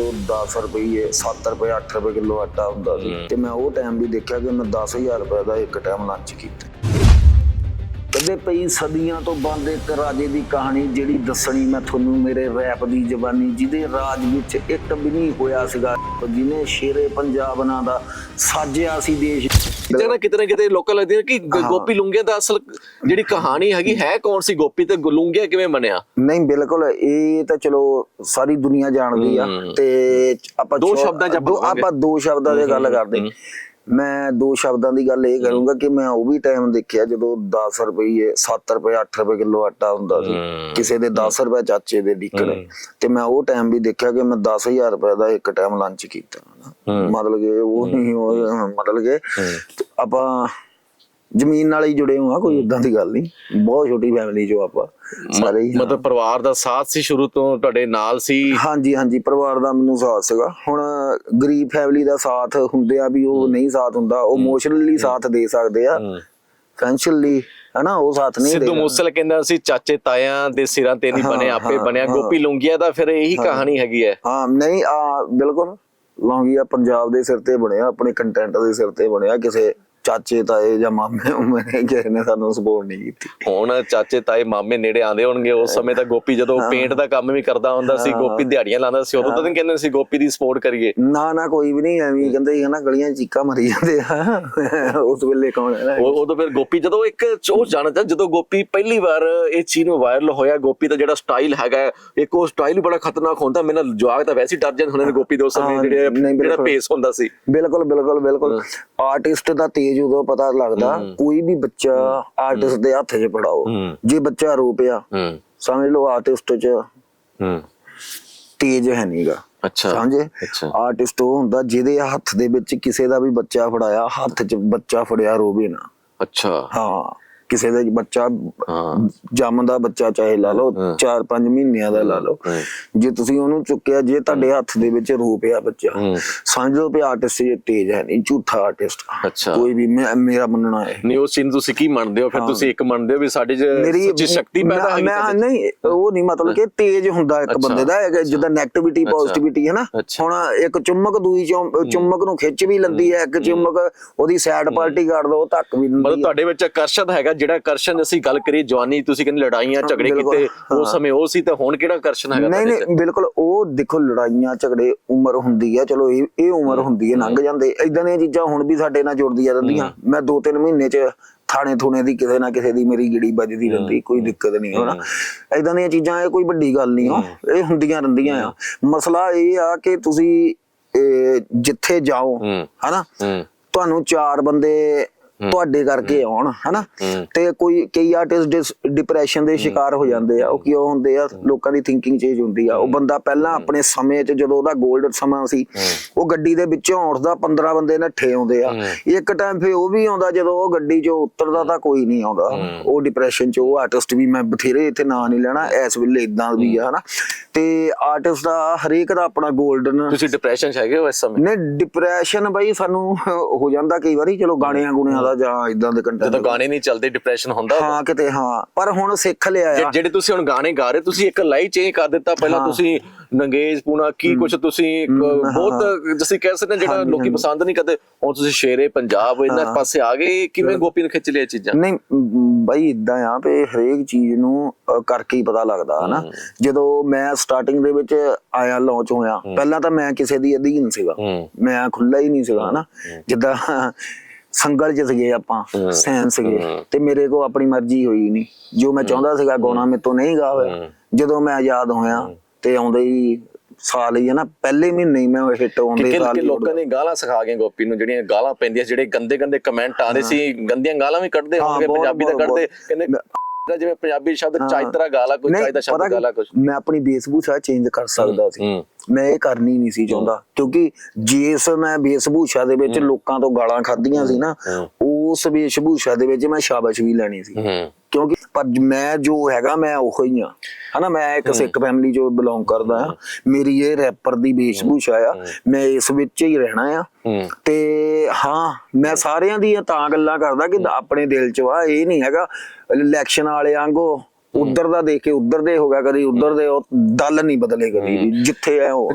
ਜਦੋਂ 10 ਰੁਪਏ 7 ਰੁਪਏ 8 ਰੁਪਏ ਕਿਲੋ ਆਟਾ ਹੁੰਦਾ ਸੀ। ਤੇ ਮੈਂ ਉਹ ਟਾਈਮ ਵੀ ਦੇਖਿਆ ਕਿ ਮੈਂ 10000 ਰੁਪਏ ਦਾ ਇੱਕ ਟਾਈਮ ਲੰਚ ਕੀਤਾ ਕਦੇ ਪਈ ਸਦੀਆਂ ਤੋਂ ਬੰਦ ਇੱਕ ਰਾਜੇ ਦੀ ਕਹਾਣੀ ਜਿਹੜੀ ਦੱਸਣੀ ਮੈਂ ਤੁਹਾਨੂੰ ਮੇਰੇ ਰੈਪ ਦੀ ਜ਼ਬਾਨੀ ਜਿਹਦੇ ਰਾਜ ਵਿੱਚ ਇੱਕ ਵੀ ਨਹੀਂ ਹੋਇਆ ਸੀਗਾ ਜਿਹਨੇ ਸ਼ੇਰੇ ਪੰਜਾਬ ਨਾਂ ਦਾ ਸਾਜਿਆ ਸੀ ਦੇਸ਼ ਕਿਤੇ ਨਾ ਕਿਤੇ ਨਾ ਕਿਤੇ ਲੋਕਾਂ ਲੱਗਦੇ ਕਿ ਗ-। ਗੋਪੀ ਲੁੰਗੀਆ ਦਾ ਅਸਲ ਜਿਹੜੀ ਕਹਾਣੀ ਹੈਗੀ ਹੈ ਕੌਣ ਸੀ ਗੋਪੀ ਤੇ ਗ- ਕਿਵੇਂ ਬਣਿਆ ਨਹੀਂ ਬਿਲਕੁਲ ਇਹ ਤਾਂ ਚਲੋ ਸਾਰੀ ਦੁਨੀਆ ਜਾਣਦੀ ਆ। ਤੇ ਆਪਾਂ ਦੋ ਸ਼ਬਦਾਂ 'ਚ ਆਪਾਂ। ਆਪਾਂ ਦੋ ਸ਼ਬਦਾਂ ਦੀ ਗੱਲ ਕਰਦੇ ਹੂੰ। ਮੈਂ ਦੋ ਸ਼ਬਦਾਂ ਦੀ ਗੱਲ ਇਹ ਕਰੂੰਗਾ ਕਿ ਮੈਂ ਉਹ ਵੀ ਟਾਈਮ ਦੇਖਿਆ ਜਦੋਂ 10 ਰੁਪਏ 7 ਰੁਪਏ 8 ਰੁਪਏ ਕਿਲੋ ਆਟਾ ਹੁੰਦਾ ਸੀ। ਕਿਸੇ ਦੇ 10 ਰੁਪਏ ਚਾਚੇ ਦੇ ਡਿੱਕਣੇ। ਤੇ ਮੈਂ ਉਹ ਟਾਈਮ ਵੀ ਦੇਖਿਆ ਕਿ ਮੈਂ 10000 ਰੁਪਏ ਦਾ ਇੱਕ ਟਾਈਮ ਲੰਚ ਕੀਤਾ। ਮਤਲਬ ਕਿ ਉਹ ਨਹੀਂ ਮਤਲਬ ਕਿ ਆਪਾਂ ਜ਼ਮੀਨ ਨਾਲ ਹੀ ਜੁੜੇ ਹਾਂ ਕੋਈ ਇਦਾਂ ਦੀ ਗੱਲ ਨਹੀਂ। ਬਹੁਤ ਛੋਟੀ ਫੈਮਿਲੀ ਚੋਂ ਆਪਾਂ ਸਾਰੇ। ਮਤਲਬ ਪਰਿਵਾਰ ਦਾ ਸਾਥ ਸੀ ਸ਼ੁਰੂ ਤੋਂ ਤੁਹਾਡੇ ਨਾਲ ਸੀ? ਹਾਂਜੀ ਹਾਂਜੀ ਪਰਿਵਾਰ ਦਾ ਮੈਨੂੰ ਸਾਥ ਸੀਗਾ। ਹੁਣ ਗਰੀਬ ਫੈਮਿਲੀ ਦਾ ਸਾਥ ਹੁੰਦੇ ਆ ਵੀ ਉਹ ਨਹੀਂ ਸਾਥ ਹੁੰਦਾ ਉਹ ਇਮੋਸ਼ਨਲੀ ਸਾਥ ਦੇ ਸਕਦੇ ਆ। ਫਾਈਨੈਂਸ਼ੀਅਲੀ ਹਨਾ ਉਹ ਸਾਥ ਨਹੀਂ ਸਿੱਧੂ ਦੇ ਮੂਸਲ ਕਹਿੰਦਾ ਸੀ ਚਾਚੇ ਤਾਇਆਂ ਦੇ ਸਿਰਾਂ ਤੇ ਨਹੀਂ ਹਾਂ, ਬਣੇ ਆਪੇ ਬਣਿਆ। ਗੋਪੀ ਲੁੰਗੀਆ ਦਾ ਫਿਰ ਇਹੀ ਕਹਾਣੀ ਹੈਗੀ ਹੈ। ਹਾਂ ਨਹੀਂ ਆ ਬਿਲਕੁਲ ਲੌਂਗੀਆ ਪੰਜਾਬ ਦੇ ਸਿਰ ਤੇ ਬਣਿਆ ਆਪਣੇ ਕੰਟੈਂਟ ਦੇ ਸਿਰ ਤੇ ਬਣਿਆ ਕਿਸੇ ਚਾਚੇ ਤਾਏ ਜਾਂ ਮਾਮੇ ਉਮਰੇ ਕਿਸੇ ਨੇ ਸਾਨੂੰ ਸਪੋਰਟ ਨਹੀਂ ਕੀਤੀ। ਹੁਣ ਚਾਚੇ ਤਾਏ ਮਾਮੇ ਨੇੜੇ ਆਉਂਦੇ ਹੋਣਗੇ ਉਸ ਸਮੇਂ ਤਾਂ ਗੋਪੀ ਜਦੋਂ ਪੇਂਟ ਦਾ ਕੰਮ ਵੀ ਕਰਦਾ ਹੁੰਦਾ ਸੀ ਗੋਪੀ ਦਿਹਾੜੀਆਂ ਲਾਉਂਦਾ ਸੀ ਉਦੋਂ ਤਾਂ ਕਹਿੰਦੇ ਸੀ ਗੋਪੀ ਦੀ ਸਪੋਰਟ ਕਰੀਏ। ਨਾ ਨਾ ਕੋਈ ਵੀ ਨਹੀਂ ਐਵੇਂ ਕਹਿੰਦੇ ਸੀ ਨਾ ਗਲੀਆਂ ਚੀਕਾਂ ਮਰੀ ਜਾਂਦੇ ਆ। ਉਸ ਵੇਲੇ ਕੌਣ ਹੈ ਉਹ ਉਦੋਂ ਫਿਰ ਗੋਪੀ ਜਦੋਂ ਇੱਕ ਚੋਰ ਜਾਣਦਾ ਜਦੋਂ ਗੋਪੀ ਪਹਿਲੀ ਵਾਰ ਇਹ ਚੀਜ਼ ਨੂੰ ਵਾਇਰਲ ਹੋਇਆ ਗੋਪੀ ਦਾ ਜਿਹੜਾ ਸਟਾਈਲ ਹੈਗਾ ਇੱਕ ਉਹ ਸਟਾਈਲ ਹੀ ਬੜਾ ਖਤਰਨਾਕ ਹੁੰਦਾ ਮੇਰੇ ਨਾਲ ਜਵਾਗ ਤਾਂ ਵੈਸੇ ਡਰ ਜਾਂਦੇ ਹੁੰਦੇ ਨੇ ਗੋਪੀ ਦੇ ਉਸ ਸਮੇਂ ਜਿਹੜੇ ਜਿਹੜਾ। ਪੇਸ ਹੁੰਦਾ ਸੀ। ਬਿਲਕੁਲ ਬਿਲਕੁਲ ਬਿਲਕੁਲ। ਆਰਟਿਸਟ ਦਾ ਤੇਜ ਉਦੋਂ ਪਤਾ ਲੱਗਦਾ ਕੋਈ ਵੀ ਬੱਚਾ ਆਰਟਿਸਟ ਦੇ ਹੱਥ 'ਚ ਫੜਾਓ। ਹੂੰ। ਜੇ ਬੱਚਾ ਰੋ ਪਿਆ ਸਮਝ ਲਓ ਆਰਟਿਸਟ 'ਚ ਤੇਜ ਹੈ ਨਹੀਂਗਾ ਅੱਛਾ। ਸਮਝੇ? ਆਰਟਿਸਟ ਉਹ ਹੁੰਦਾ ਜਿਹਦੇ ਹੱਥ ਦੇ ਵਿੱਚ ਕਿਸੇ ਦਾ ਵੀ ਬੱਚਾ ਫੜਾਇਆ ਹੱਥ 'ਚ ਬੱਚਾ ਫੜਿਆ ਰੋਵੇ ਨਾ। ਅੱਛਾ। ਹਾਂ। ਕਿਸੇ ਦਾ ਬੱਚਾ ਹਾਂ। ਜੰਮਦਾ ਬੱਚਾ ਚਾਹੇ ਲਾ ਲਓ ਹਾਂ। 4-5 ਮਹੀਨਿਆਂ ਦਾ ਲਾ ਲਓ। ਜੇ ਤੁਸੀਂ ਉਹਨੂੰ ਚੁੱਕਿਆ ਜੇ ਤੁਹਾਡੇ ਹੱਥ ਦੇ ਵਿੱਚ ਰੋ ਪਿਆ ਬੱਚਾ। ਸਮਝ ਲਓ ਵੀ ਆਰਟਿਸਟ ਇਹ ਤੇਜ ਹੈ ਨਹੀਂ ਝੂਠਾ ਆਰਟਿਸਟ ਅੱਛਾ। ਕੋਈ ਵੀ ਮੇਰਾ ਮੰਨਣਾ ਹੈ ਨਹੀਂ ਉਸ ਚੀਜ਼ ਨੂੰ ਤੁਸੀਂ ਕੀ ਮੰਨਦੇ ਹੋ? ਫਿਰ ਤੁਸੀਂ ਇੱਕ ਮੰਨਦੇ ਹੋ ਵੀ ਸਾਡੇ ਚ ਸੱਚੀ ਸ਼ਕਤੀ ਪੈਦਾ ਹੈਗੀ ਮੈਂ? ਨਹੀਂ ਉਹ ਨਹੀਂ ਮਤਲਬ ਕਿ ਤੇਜ ਹੁੰਦਾ ਇੱਕ ਬੰਦੇ ਦਾ ਜਿੱਦਾਂ 네ਗੇਟਿਵਿਟੀ। ਪੋਜ਼ਿਟਿਵਿਟੀ ਹੈ ਨਾ। ਹੁਣ ਇੱਕ ਚੁੰਮਕ ਦੂਈ ਚੁੰਮ- ਚੁੰਮਕ ਨੂੰ ਖਿੱਚ ਵੀ ਲੈਂਦੀ ਹੈ ਇੱਕ ਚੁੰਮਕ ਉਹਦੀ ਸਾਈਡ ਪਾਰਟੀ ਕਰ ਦੋ ਉਹ ਧੱਕ ਵੀ ਮਤਲਬ ਦਿੰਦੀ ਤੁਹਾਡੇ ਵਿੱਚ ਆਕਰਸ਼ਣ ਹੈਗਾ ਜਿਹੜਾ ਆਕਰਸ਼ਣ ਅਸੀਂ ਗੱਲ ਕਰੀਏ ਜਵਾਨੀ ਤੁਸੀਂ ਕਹਿੰਦੇ ਲੜਾਈਆਂ ਝਗੜੇ ਕੀਤੇ ਉਸ ਸਮੇਂ ਉਹ ਸੀ ਤੇ ਹੁਣ ਕਿਹੜਾ ਆਕਰਸ਼ਣ ਹੈਗਾ ਨਹੀਂ? ਨਹੀਂ ਬਿਲਕੁਲ ਉਹ ਦੇਖੋ ਲੜਾਈਆਂ ਝਗੜੇ ਉਮਰ ਹੁੰਦੀ ਹੈ ਚਲੋ ਇਹ ਇਹ ਉਮਰ ਹੁੰਦੀ ਹੈ ਲੰਘ ਜਾਂਦੇ ਇਦਾਂ ਦੀਆਂ ਚੀਜ਼ਾਂ ਹੁਣ ਵੀ ਸਾਡੇ ਨਾਲ ਜੁੜਦੀਆਂ ਰਹਿੰਦੀਆਂ। ਮੈਂ 2-3 ਮਹੀਨੇ ਚ ਥਾਣੇ ਥੂਣੇ ਦੀ ਕਿਸੇ ਨਾ ਕਿਸੇ ਦੀ ਮੇਰੀ ਗਿੜੀ ਵੱਜਦੀ ਰਹਿੰਦੀ ਕੋਈ ਦਿੱਕਤ ਨਹੀਂ ਹੋਣਾ ਇਦਾਂ ਦੀਆਂ ਚੀਜ਼ਾਂ ਇਹ ਕੋਈ ਵੱਡੀ ਗੱਲ ਨਹੀਂ ਹੋ। ਇਹ ਹੁੰਦੀਆਂ ਰਹਿੰਦੀਆਂ ਆ। ਮਸਲਾ ਇਹ ਆ ਕਿ ਤੁਸੀਂ ਜਿੱਥੇ ਜਾਓ ਹਨਾ? ਤੁਹਾਨੂੰ ਚਾਰ ਬੰਦੇ ਤੁਹਾਡੇ ਕਰਕੇ ਆਉਣ ਹਨਾ। ਤੇ ਕੋਈ ਕਈ ਆਰਟਿਸਟ ਡਿਪਰੈਸ਼ਨ ਦੇ ਸ਼ਿਕਾਰ ਹੋ ਜਾਂਦੇ ਆ ਉਹ ਕਿਉਂ ਹੁੰਦੇ ਆ? ਲੋਕਾਂ ਦੀ ਥਿੰਕਿੰਗ ਚੇਂਜ ਹੁੰਦੀ ਆ। ਉਹ ਬੰਦਾ ਪਹਿਲਾਂ ਆਪਣੇ ਸਮੇਂ 'ਚ ਜਦੋਂ ਉਹਦਾ 골ਡਨ ਸਮਾਂ ਸੀ ਉਹ ਗੱਡੀ ਦੇ ਵਿੱਚੋਂ ਉੱਠਦਾ 15 ਬੰਦੇ ਨੱਠੇ ਆਉਂਦੇ ਆ। ਇੱਕ ਟਾਈਮ ਫੇ ਉਹ ਵੀ ਆਉਂਦਾ ਜਦੋਂ ਉਹ ਗੱਡੀ 'ਚੋਂ ਉਤਰਦਾ ਤਾਂ ਕੋਈ ਨਹੀਂ ਆਉਂਦਾ। ਉਹ ਡਿਪਰੈਸ਼ਨ 'ਚ ਉਹ ਆਰਟਿਸਟ ਵੀ ਮੈਂ ਬਥੇਰੇ ਇੱਥੇ ਨਾਂ ਨਹੀਂ ਲੈਣਾ ਇਸ ਵੇਲੇ ਇਦਾਂ ਵੀ ਆ ਹਨਾ? ਤੇ ਆਰਟਿਸਟ ਦਾ ਹਰੇਕ ਦਾ ਆਪਣਾ 골ਡਨ ਤੁਸੀਂ ਡਿਪਰੈਸ਼ਨ 'ਚ ਹੈਗੇ ਹੋ ਇਸ ਸਮੇਂ? ਨੇ ਡਿਪਰੈਸ਼ਨ ਬਾਈ ਸਾਨੂੰ ਹੋ ਜਾਂਦਾ ਕਈ ਵਾਰੀ ਚਲੋ ਗਾਣਿਆਂ ਗੁਣਿਆਂ ਦਾ ਜਾਂ ਇਦਾਂ ਦੇ ਕੰਟੈਂਟ ਜਦੋਂ ਗਾਣੇ ਨਹੀਂ ਚੱਲਦੇ ਡਿਪਰੈਸ਼ਨ ਹੁੰਦਾ ਹਾਂ ਕਿਤੇ ਹਾਂ। ਪਰ ਹੁਣ ਸਿੱਖ ਲਿਆ ਆ। ਜਿਹੜੇ ਤੁਸੀਂ ਹੁਣ ਗਾਣੇ ਗਾ ਰਹੇ ਤੁਸੀਂ ਇੱਕ ਲਾਈ ਚੇਂਜ ਕਰ ਦਿੱਤਾ। ਪਹਿਲਾਂ ਤੁਸੀਂ ਨੰਗੇਜ ਪੂਣਾ ਕੀ ਕੁਝ ਤੁਸੀਂ ਬਹੁਤ ਜਿਵੇਂ ਕਹਿ ਸਕਦੇ ਜਿਹੜਾ ਲੋਕੀ ਪਸੰਦ ਨਹੀਂ ਕਰਦੇ ਹੁਣ ਤੁਸੀਂ ਸ਼ੇਰੇ ਪੰਜਾਬ ਇਹਨਾਂ ਪਾਸੇ ਆ ਗਏ ਕਿਵੇਂ ਗੋਪੀ ਨੂੰ ਖਿੱਚ ਲਿਆ ਚੀਜ਼ਾਂ? ਨਹੀਂ ਬਾਈ ਇਦਾਂ ਆ ਵੀ ਹਰੇਕ ਚੀਜ਼ ਨੂੰ ਕਰਕੇ ਹੀ ਪਤਾ ਲੱਗਦਾ ਹਨਾ। ਜਦੋਂ ਮੈਂ ਸਟਾਰਟਿੰਗ ਦੇ ਵਿੱਚ ਆਇਆ ਲਾਂਚ ਹੋਇਆ ਪਹਿਲਾਂ ਤਾਂ ਮੈਂ ਕਿਸੇ ਦੀ ਅਧੀਨ ਸੀਗਾ। ਮੈਂ ਖੁੱਲਾ ਹੀ ਨਹੀਂ ਸੀਗਾ ਹਨਾ। ਜਿੱਦਾਂ ਸੰਗਲ ਚ ਸੀਗੇ ਆਪਾਂ ਸੈਨ ਸੀਗੇ। ਤੇ ਮੇਰੇ ਕੋ ਆਪਣੀ ਮਰਜ਼ੀ ਹੋਈ ਨਹੀਂ ਜੋ ਮੈਂ ਚਾਹੁੰਦਾ ਸੀਗਾ ਗਾਉਣਾ ਮੇਰੇ ਤੋਂ ਨਹੀਂ ਗਾ ਹੋਇਆ। ਜਦੋਂ ਮੈਂ ਆਜ਼ਾਦ ਹੋਇਆ ਤੇ ਆਉਂਦੇ ਹੀ ਸਾਲ ਹੀ ਹੈ ਨਾ ਪਹਿਲੇ ਮਹੀਨੇ ਹੀ ਮੈਂ ਹਿੱਟ ਆਉਂਦੇ ਸਾਲ ਕਿ ਲੋਕਾਂ ਨੇ ਗਾਲਾਂ ਸਿਖਾ ਗਏ ਗੋਪੀ ਨੂੰ ਜਿਹੜੀਆਂ ਗਾਲਾਂ ਪੈਂਦੀਆਂ ਜਿਹੜੇ ਗੰਦੇ ਗੰਦੇ ਕਮੈਂਟ ਆਉਂਦੇ ਸੀ ਗੰਦੀਆਂ ਗਾਲਾਂ ਵੀ ਕੱਢਦੇ ਹੋਣਗੇ ਪੰਜਾਬੀ ਦਾ ਕੱਢਦੇ ਕਹਿੰਦੇ ਜਿਵੇਂ ਪੰਜਾਬੀ ਸ਼ਬਦ ਚਾਇਤਰਾ ਗਾਲਾ ਕੋਈ ਪਤਾ ਸ਼ਬਦ ਗਾਲਾ ਕੁਝ ਮੈਂ ਆਪਣੀ ਵੇਸ਼ਭੂਸ਼ਾ ਚੇਂਜ ਕਰ ਸਕਦਾ ਸੀ। ਮੈਂ ਇਹ ਕਰਨੀ ਨਹੀਂ ਸੀ ਚਾਹੁੰਦਾ। ਕਿਉਂਕਿ ਜਿਸ ਮੈਂ ਵੇਸ਼ਭੂਸ਼ਾ ਦੇ ਵਿੱਚ ਲੋਕਾਂ ਤੋਂ ਗਾਲਾਂ ਖਾਧੀਆਂ ਸੀ ਨਾ ਉਸ ਵੇਸ਼ਭੂਸ਼ਾ ਦੇ ਵਿੱਚ ਮੈਂ ਸ਼ਾਬਾਸ਼ ਵੀ ਲੈਣੀ ਸੀ। ਕਿਉਂਕਿ ਪਰ ਮੈਂ ਜੋ ਹੈਗਾ ਮੈਂ ਉਹੋ ਹੀ ਆ ਹਨਾ ਮੈਂ ਇੱਕ ਸਿੱਖ ਫੈਮਿਲੀ ਚੋਂ ਬਿਲੋਂਗ ਕਰਦਾ ਆ ਮੇਰੀ ਇਹ ਰੈਪਰ ਦੀ ਵੇਸ਼ਭੂਸ਼ਾ ਆ। ਮੈਂ ਇਸ ਵਿੱਚ ਹੀ ਰਹਿਣਾ ਆ। ਤੇ ਹਾਂ ਮੈਂ ਸਾਰਿਆਂ ਦੀਆਂ ਤਾਂ ਗੱਲਾਂ ਕਰਦਾ ਕਿ ਆਪਣੇ ਦਿਲ 'ਚ ਆ ਇਹ ਨਹੀਂ ਹੈਗਾ। ਇਲੈਕਸ਼ਨ ਵਾਲੇ ਵਾਂਗੂ ਉਧਰ ਦਾ ਦੇਖ ਕੇ ਉਧਰ ਦੇ ਹੋ ਗਿਆ ਕਦੀ ਉਧਰ ਦੇ ਦਲ ਨਹੀਂ ਬਦਲੇ ਕਦੀ ਵੀ ਜਿੱਥੇ ਹੈ ਉਹ।